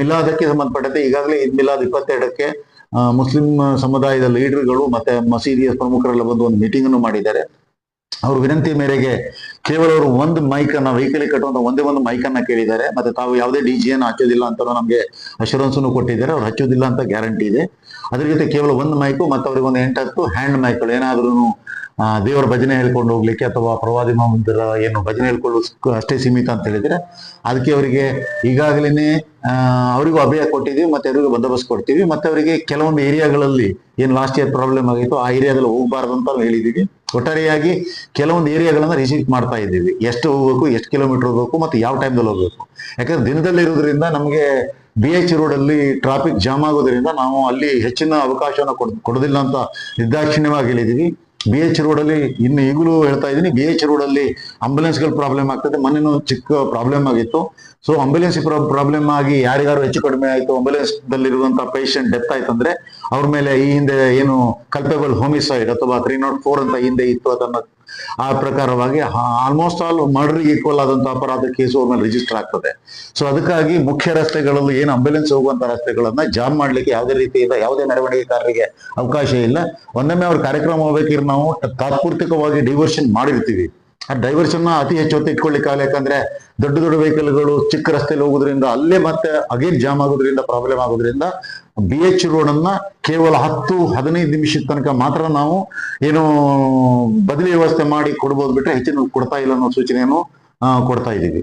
ಮಿಲಾದಕ್ಕೆ ಸಂಬಂಧಪಟ್ಟಂತೆ ಈಗಾಗಲೇ ಈದ್ ಮಿಲಾದ್ ಇಪ್ಪತ್ತೆರಡಕ್ಕೆ ಮುಸ್ಲಿಂ ಸಮುದಾಯದ ಲೀಡರ್ಗಳು ಮತ್ತೆ ಮಸೀದಿಯ ಪ್ರಮುಖರೆಲ್ಲ ಬಂದು ಒಂದು ಮೀಟಿಂಗ್ ಅನ್ನು ಮಾಡಿದ್ದಾರೆ. ಅವ್ರ ವಿನಂತಿ ಮೇರೆಗೆ ಕೇವಲ ಅವರು ಒಂದು ಮೈಕ್ ಅನ್ನ ವೆಹಿಕಲ್ ಕಟ್ಟುವಂತ ಒಂದೇ ಒಂದು ಮೈಕ್ ಅನ್ನ ಕೇಳಿದ್ದಾರೆ. ಮತ್ತೆ ತಾವು ಯಾವುದೇ ಡಿ ಅನ್ನು ಹಚ್ಚೋದಿಲ್ಲ ಅಂತ ನಮಗೆ ಅಶೂರೆನ್ಸ್ ಕೊಟ್ಟಿದ್ದಾರೆ. ಅವ್ರು ಹಚ್ಚೋದಿಲ್ಲ ಅಂತ ಗ್ಯಾರಂಟಿ ಇದೆ. ಅದ್ರ ಜೊತೆ ಕೇವಲ ಒಂದು ಮೈಕು ಮತ್ತೆ ಅವ್ರಿಗೆ ಒಂದು ಎಂಟತ್ತು ಹ್ಯಾಂಡ್ ಮೈಕ್ಗಳು ಏನಾದ್ರೂ ದೇವರ ಭಜನೆ ಹೇಳ್ಕೊಂಡು ಹೋಗ್ಲಿಕ್ಕೆ ಅಥವಾ ಪ್ರವಾದಿ ಮಂದಿರ ಏನು ಭಜನೆ ಹೇಳ್ಕೊಳ್ಳೋ ಅಷ್ಟೇ ಸೀಮಿತ ಅಂತ ಹೇಳಿದ್ರೆ, ಅದಕ್ಕೆ ಅವರಿಗೆ ಈಗಾಗಲೇ ಅವರಿಗೂ ಅಭಯ ಕೊಟ್ಟಿದ್ದೀವಿ, ಮತ್ತೆ ಅವರಿಗೂ ಬಂದೋಬಸ್ತ್ ಕೊಡ್ತೀವಿ, ಮತ್ತೆ ಅವರಿಗೆ ಕೆಲವೊಂದು ಏರಿಯಾಗಳಲ್ಲಿ ಏನು ಲಾಸ್ಟ್ ಇಯರ್ ಪ್ರಾಬ್ಲಮ್ ಆಗಿತ್ತು, ಆ ಏರಿಯಾದಲ್ಲಿ ಹೋಗಬಾರ್ದು ಅಂತ ಹೇಳಿದ್ದೀವಿ. ಒಟ್ಟಾರೆಯಾಗಿ ಕೆಲವೊಂದು ಏರಿಯಾಗಳನ್ನ ರಿಸೀವ್ ಮಾಡ್ತಾ ಇದ್ದೀವಿ. ಎಷ್ಟು ಹೋಗ್ಬೇಕು, ಎಷ್ಟು ಕಿಲೋಮೀಟರ್ ಹೋಗ್ಬೇಕು, ಮತ್ತೆ ಯಾವ ಟೈಮ್ದಲ್ಲಿ ಹೋಗ್ಬೇಕು. ಯಾಕಂದ್ರೆ ದಿನದಲ್ಲಿ ಇರೋದ್ರಿಂದ ನಮಗೆ ಬಿ ಎಚ್ ರೋಡ್ ಅಲ್ಲಿ ಟ್ರಾಫಿಕ್ ಜಾಮ್ ಆಗೋದ್ರಿಂದ ನಾವು ಅಲ್ಲಿ ಹೆಚ್ಚಿನ ಅವಕಾಶವನ್ನು ಕೊಡ್, ಕೊಡೋದಿಲ್ಲ ಅಂತ ನಿರ್ದಾಕ್ಷಿಣ್ಯವಾಗಿ ಹೇಳಿದೀವಿ ಬಿ ಎಚ್ ರೋಡ್ ಅಲ್ಲಿ ಇನ್ನು ಈಗಲೂ ಹೇಳ್ತಾ ಇದ್ದೀನಿ ಬಿ ಎಚ್ ರೋಡ್ ಅಲ್ಲಿ ಆಂಬುಲೆನ್ಸ್ಗಳು ಪ್ರಾಬ್ಲಮ್ ಆಗ್ತದೆ. ಮೊನ್ನೆನೂ ಚಿಕ್ಕ ಪ್ರಾಬ್ಲಮ್ ಆಗಿತ್ತು. ಸೊ ಅಂಬುಲೆನ್ಸ್ ಪ್ರಾಬ್ಲಮ್ ಆಗಿ ಯಾರಿಗಾರು ಹೆಚ್ಚು ಕಡಿಮೆ ಆಯ್ತು ಅಂಬುಲೆನ್ಸ್ ದಲ್ಲಿರುವಂತಹ ಪೇಷಂಟ್ ಡೆತ್ ಆಯ್ತು ಅಂದ್ರೆ, ಅವ್ರ ಮೇಲೆ ಈ ಹಿಂದೆ ಏನು ಕಲ್ಪೇಬಲ್ ಹೋಮಿಸೈಡ್ ಅಥವಾ ತ್ರೀ ನಾಟ್ ಫೋರ್ ಅಂತ ಹಿಂದೆ ಇತ್ತು, ಅದನ್ನ ಆ ಪ್ರಕಾರವಾಗಿ ಆಲ್ಮೋಸ್ಟ್ ಆಲ್ ಮರ್ಡರ್ ಈಕ್ವಲ್ ಆದಂತಹ ಅಪರಾಧ ಕೇಸು ಅವ್ರ ಮೇಲೆ ರಿಜಿಸ್ಟರ್ ಆಗ್ತದೆ. ಸೊ ಅದಕ್ಕಾಗಿ ಮುಖ್ಯ ರಸ್ತೆಗಳಲ್ಲಿ ಏನು ಆಂಬುಲೆನ್ಸ್ ಹೋಗುವಂತ ರಸ್ತೆಗಳನ್ನ ಜಾಮ್ ಮಾಡ್ಲಿಕ್ಕೆ ಯಾವುದೇ ರೀತಿಯಿಂದ ಯಾವುದೇ ಮೆರವಣಿಗೆಕಾರರಿಗೆ ಅವಕಾಶ ಇಲ್ಲ. ಒಂದೊಮ್ಮೆ ಅವ್ರ ಕಾರ್ಯಕ್ರಮ ಹೋಗ್ಬೇಕಿದ್ರೆ ನಾವು ತಾತ್ಪೂರ್ತಿಕವಾಗಿ ಡಿವರ್ಷನ್ ಮಾಡಿರ್ತೀವಿ. ಆ ಡೈವರ್ಷನ್ ಅತಿ ಹೆಚ್ಚು ಹೊತ್ತು ಇಟ್ಕೊಳ್ಳಿಕ್ಕಾಗಲ್ಲ ಯಾಕಂದ್ರೆ ದೊಡ್ಡ ದೊಡ್ಡ ವೆಹಿಕಲ್ಗಳು ಚಿಕ್ಕ ರಸ್ತೆಯಲ್ಲಿ ಹೋಗೋದ್ರಿಂದ ಅಲ್ಲೇ ಮತ್ತೆ ಅಗೇನ್ ಜಾಮ್ ಆಗೋದ್ರಿಂದ ಪ್ರಾಬ್ಲಮ್ ಆಗೋದ್ರಿಂದ ಬಿ ಎಚ್ ರೋಡ್ ಕೇವಲ ಹತ್ತು, ಹದಿನೈದು ನಿಮಿಷದ ತನಕ ಮಾತ್ರ ನಾವು ಏನು ಬದಲಿ ವ್ಯವಸ್ಥೆ ಮಾಡಿ ಕೊಡ್ಬೋದು ಬಿಟ್ರೆ ಹೆಚ್ಚಿನ ಕೊಡ್ತಾ ಇಲ್ಲ ಅನ್ನೋ ಸೂಚನೆಯನ್ನು ಕೊಡ್ತಾ ಇದ್ದೀವಿ.